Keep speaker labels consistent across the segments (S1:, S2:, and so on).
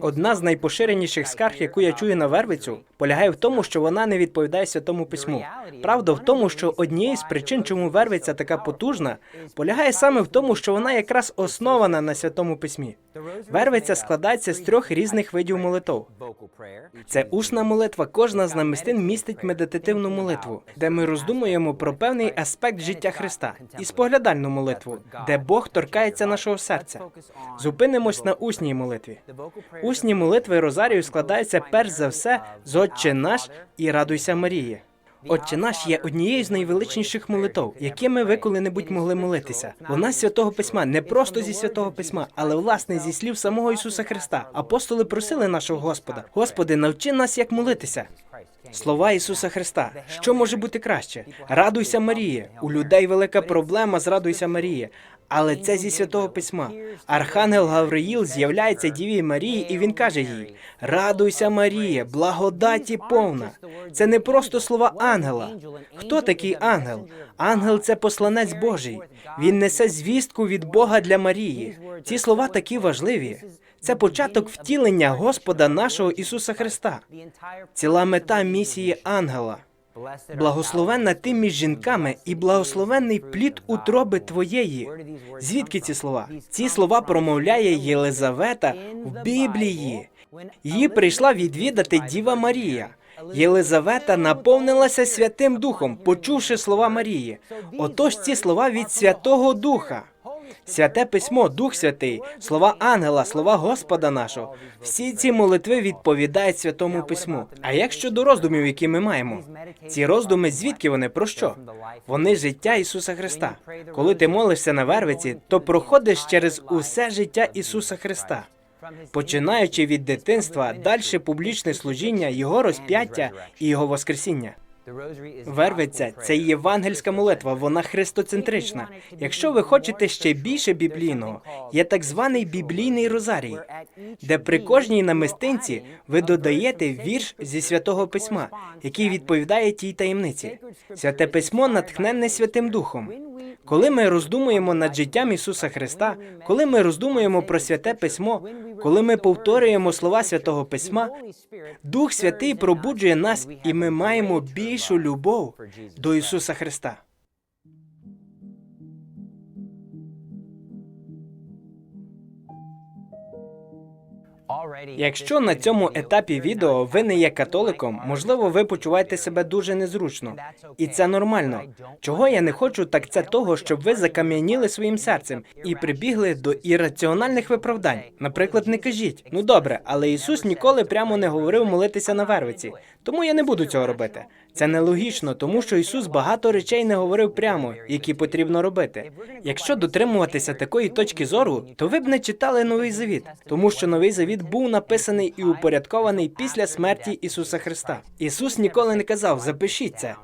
S1: Одна з найпоширеніших скарг, яку я чую на вервицю, полягає в тому, що вона не відповідає святому письму. Правда в тому, що однією з причин, чому вервиця така потужна, полягає саме в тому, що вона якраз основана на святому письмі. Вервиця складається з трьох різних видів молитов. Це усна молитва. Кожна з намистин містить медитативну молитву, де ми роздумуємо про певний аспект життя Христа, і споглядальну молитву, де Бог торкається нашого серця. Зупинимось на усній молитві. Усні молитви Розарію складаються перш за все з Отче наш і Радуйся Марії. Отче наш є однією з найвеличніших молитов, якими ви коли-небудь могли молитися. Вона з святого письма, не просто зі святого письма, але власне зі слів самого Ісуса Христа. Апостоли просили нашого Господа: Господи, навчи нас, як молитися. Слова Ісуса Христа. Що може бути краще? Радуйся, Марія. У людей велика проблема з радуйся Марія. Але це зі святого письма. Архангел Гавриїл з'являється Діві Марії, і він каже їй: Радуйся, Марія, благодаті повна. Це не просто слова ангела. Хто такий ангел? Ангел це посланець Божий. Він несе звістку від Бога для Марії. Ці слова такі важливі. Це початок втілення Господа нашого Ісуса Христа. Ціла мета місії ангела. Благословенна ти між жінками і благословенний плід утроби твоєї. Звідки ці слова? Ці слова промовляє Єлизавета в Біблії. Її прийшла відвідати Діва Марія. Єлизавета наповнилася Святим Духом, почувши слова Марії. Отож ці слова від Святого Духа. Святе письмо, Дух Святий, слова ангела, слова Господа нашого. Всі ці молитви відповідають святому письму. А як щодо роздумів, які ми маємо? Ці роздуми, звідки вони про що? Вони життя Ісуса Христа. Коли ти молишся на вервиці, то проходиш через усе життя Ісуса Христа. Починаючи від дитинства, далі публічне служіння, його розп'яття і його воскресіння. Вервиця це євангельська молитва, вона христоцентрична. Якщо ви хочете ще більше біблійного, є так званий біблійний розарій, де при кожній намистинці ви додаєте вірш зі святого письма, який відповідає тій таємниці. Святе письмо натхненне Святим Духом. Коли ми роздумуємо над життям Ісуса Христа, коли ми роздумуємо про святе письмо, коли ми повторюємо слова святого письма, Дух Святий пробуджує нас, і ми маємо більшу любов до Ісуса Христа. Якщо на цьому етапі відео ви не є католиком, можливо, ви почуваєте себе дуже незручно, і це нормально. Чого я не хочу, так це того, щоб ви закам'яніли своїм серцем і прибігли до ірраціональних виправдань. Наприклад, не кажіть, ну добре, але Ісус ніколи прямо не говорив молитися на вервиці, тому я не буду цього робити. Це нелогічно, тому що Ісус багато речей не говорив прямо, які потрібно робити. Якщо дотримуватися такої точки зору, то ви б не читали новий завіт, тому що новий завіт був написаний і упорядкований після смерті Ісуса Христа. Ісус ніколи не казав запишіть це.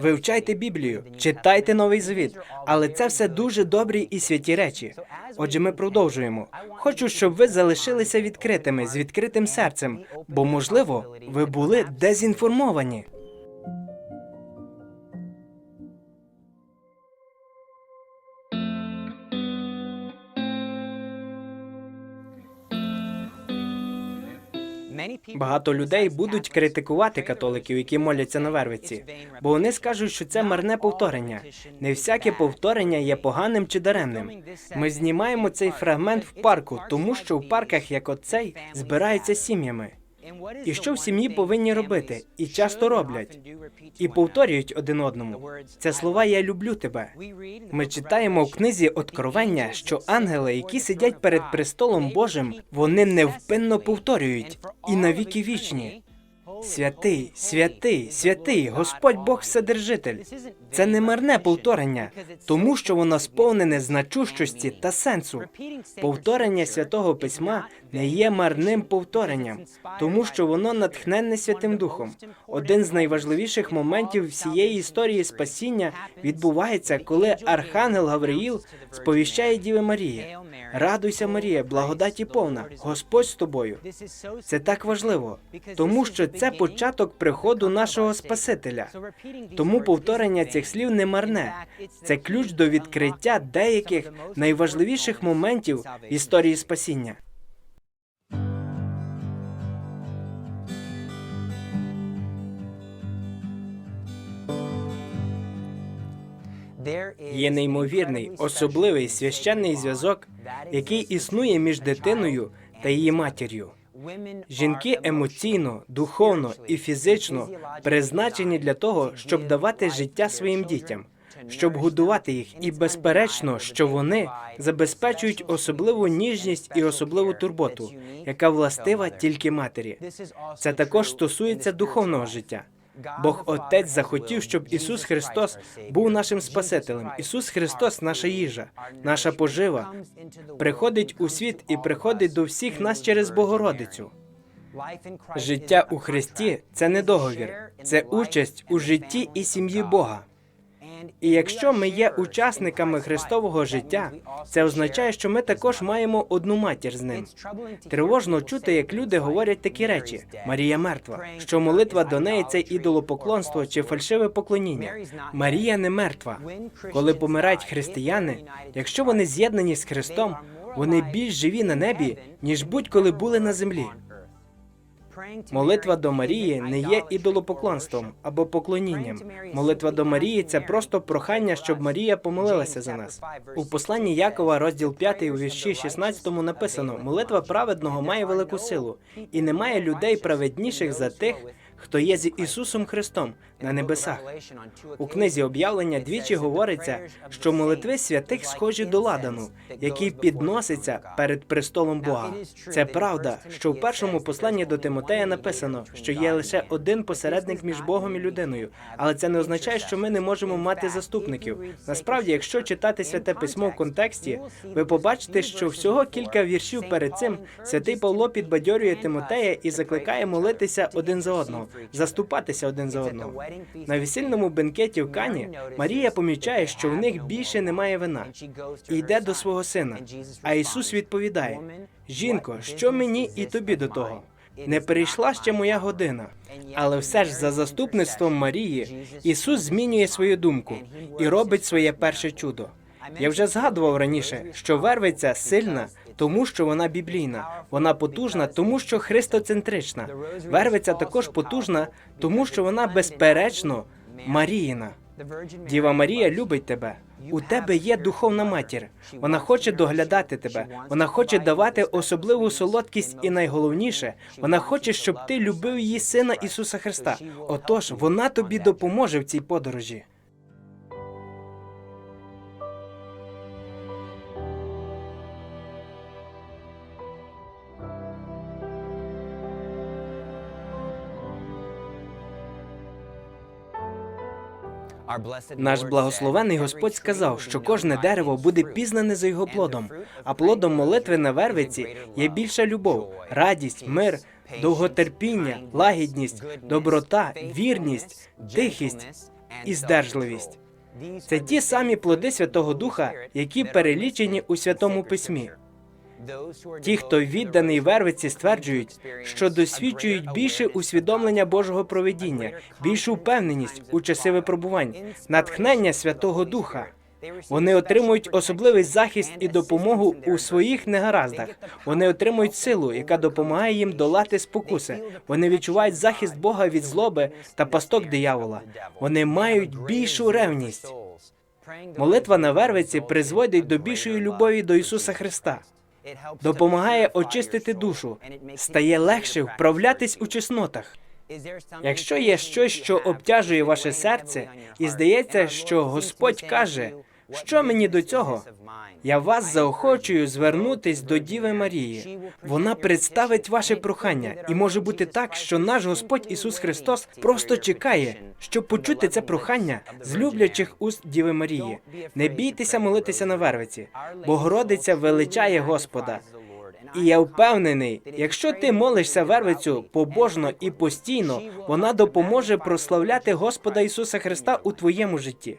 S1: Вивчайте Біблію, читайте новий завіт, але це все дуже добрі і святі речі. Отже, ми продовжуємо. Хочу, щоб ви залишилися відкритими з відкритим серцем, бо можливо, ви були дезінформовані. Багато людей будуть критикувати католиків, які моляться на вервиці, бо вони скажуть, що це марне повторення. Не всяке повторення є поганим чи даремним. Ми знімаємо цей фрагмент в парку, тому що в парках, як оцей, збираються сім'ями. І що в сім'ї повинні робити, і часто роблять, і повторюють один одному. Це слова Я люблю тебе. Ми читаємо в книзі Откровення, що ангели, які сидять перед престолом Божим, вони невпинно повторюють і навіки вічні. Святий, святий, святий, Господь Бог Вседержитель. Це не марне повторення, тому що воно сповнене значущості та сенсу. Повторення святого письма не є марним повторенням, тому що воно натхненне Святим Духом. Один з найважливіших моментів всієї історії спасіння відбувається, коли Архангел Гавриїл сповіщає Діви Марії. Радуйся, Марія, благодаті повна, Господь з тобою. Це так важливо, тому що це початок приходу нашого Спасителя. Тому повторення цих слів не марне. Це ключ до відкриття деяких найважливіших моментів в історії спасіння. Є неймовірний, особливий священний зв'язок, який існує між дитиною та її матір'ю. Жінки емоційно, духовно і фізично призначені для того, щоб давати життя своїм дітям, щоб годувати їх, і безперечно, що вони забезпечують особливу ніжність і особливу турботу, яка властива тільки матері. Це також стосується духовного життя. Бог Отець захотів, щоб Ісус Христос був нашим Спасителем. Ісус Христос, наша їжа, наша пожива, приходить у світ і приходить до всіх нас через Богородицю. Життя у Христі це не договір, це участь у житті і сім'ї Бога. І якщо ми є учасниками Христового життя, це означає, що ми також маємо одну матір з ним. Тривожно чути, як люди говорять такі речі: Марія мертва, що молитва до неї це ідолопоклонство чи фальшиве поклоніння. Марія не мертва. Коли помирають християни, якщо вони з'єднані з Христом, вони більш живі на небі, ніж будь-коли були на землі. Молитва до Марії не є ідолопоклонством або поклонінням. Молитва до Марії це просто прохання, щоб Марія помолилася за нас. У посланні Якова, розділ 5, у вірші 16 написано: молитва праведного має велику силу, і немає людей праведніших за тих, хто є з Ісусом Христом на небесах. У книзі об'явлення двічі говориться, що молитви святих схожі до ладану, який підноситься перед престолом Бога. Це правда, що в першому посланні до Тимотея написано, що є лише один посередник між Богом і людиною, але це не означає, що ми не можемо мати заступників. Насправді, якщо читати святе письмо в контексті, ви побачите, що всього кілька віршів перед цим святий Павло підбадьорює Тимотея і закликає молитися один за одного, заступатися один за одного. На весільному бенкеті в Кані Марія помічає, що в них більше немає вина, і йде до свого сина. А Ісус відповідає: Жінко, що мені і тобі до того? Не перейшла ще моя година. Але все ж за заступництвом Марії Ісус змінює свою думку і робить своє перше чудо. Я вже згадував раніше, що вервиця сильна, тому що вона біблійна, вона потужна, тому що христоцентрична. Вервиця також потужна, тому що вона безперечно Маріїна. Діва Марія любить тебе. У тебе є духовна матір. Вона хоче доглядати тебе. Вона хоче давати особливу солодкість, і найголовніше, вона хоче, щоб ти любив її сина Ісуса Христа. Отож, вона тобі допоможе в цій подорожі. Наш благословений Господь сказав, що кожне дерево буде пізнане за його плодом, а плодом молитви на вервиці є більша любов, радість, мир, довготерпіння, лагідність, доброта, вірність, тихість і здержливість. Це ті самі плоди Святого Духа, які перелічені у Святому Письмі. Ті, хто відданий вервиці, стверджують, що досвідчують більше усвідомлення Божого проведіння, більшу впевненість у часи випробувань, натхнення Святого Духа. Вони отримують особливий захист і допомогу у своїх негараздах. Вони отримують силу, яка допомагає їм долати спокуси. Вони відчувають захист Бога від злоби та пасток диявола. Вони мають більшу ревність. Молитва на вервиці призводить до більшої любові до Ісуса Христа. Допомагає очистити душу, стає легше вправлятись у чеснотах. Якщо є щось, що обтяжує ваше серце, і здається, що Господь каже, що мені до цього, я вас заохочую звернутись до Діви Марії. Вона представить ваше прохання, і може бути так, що наш Господь Ісус Христос просто чекає, щоб почути це прохання з люблячих уст Діви Марії. Не бійтеся молитися на вервиці. Богородиця величає Господа. І я впевнений, якщо ти молишся вервицю побожно і постійно, вона допоможе прославляти Господа Ісуса Христа у твоєму житті.